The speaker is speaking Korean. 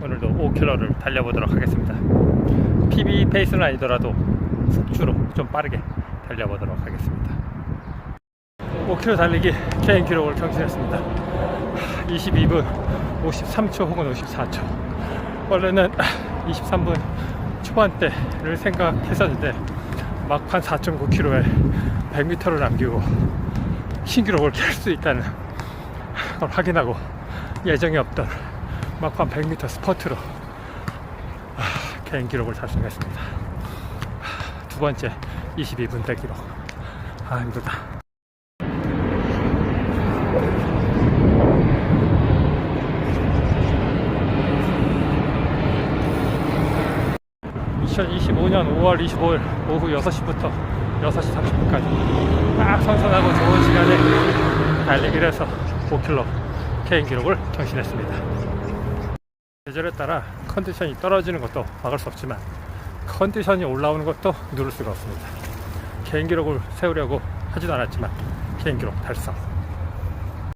오늘도 5km를 달려보도록 하겠습니다. PB 페이스는 아니더라도 속주로 좀 빠르게 달려보도록 하겠습니다. 5km 달리기 개인 기록을 경신했습니다. 22분 53초 혹은 54초. 원래는 23분 초반대를 생각했었는데 막판 4.9km에 100m를 남기고 신기록을 깰 수 있다는 걸 확인하고 예정이 없던 막판 100m 스퍼트로 아, 개인 기록을 달성했습니다. 아, 두 번째 22분 대 기록. 아 힘들다. 2025년 5월 25일 오후 6시부터 6시 30분까지 딱 선선하고 좋은 시간에 달리기를 해서 5km 개인 기록을 경신했습니다. 계절에 따라 컨디션이 떨어지는 것도 막을 수 없지만 컨디션이 올라오는 것도 누를 수가 없습니다. 개인 기록을 세우려고 하지도 않았지만 개인 기록 달성.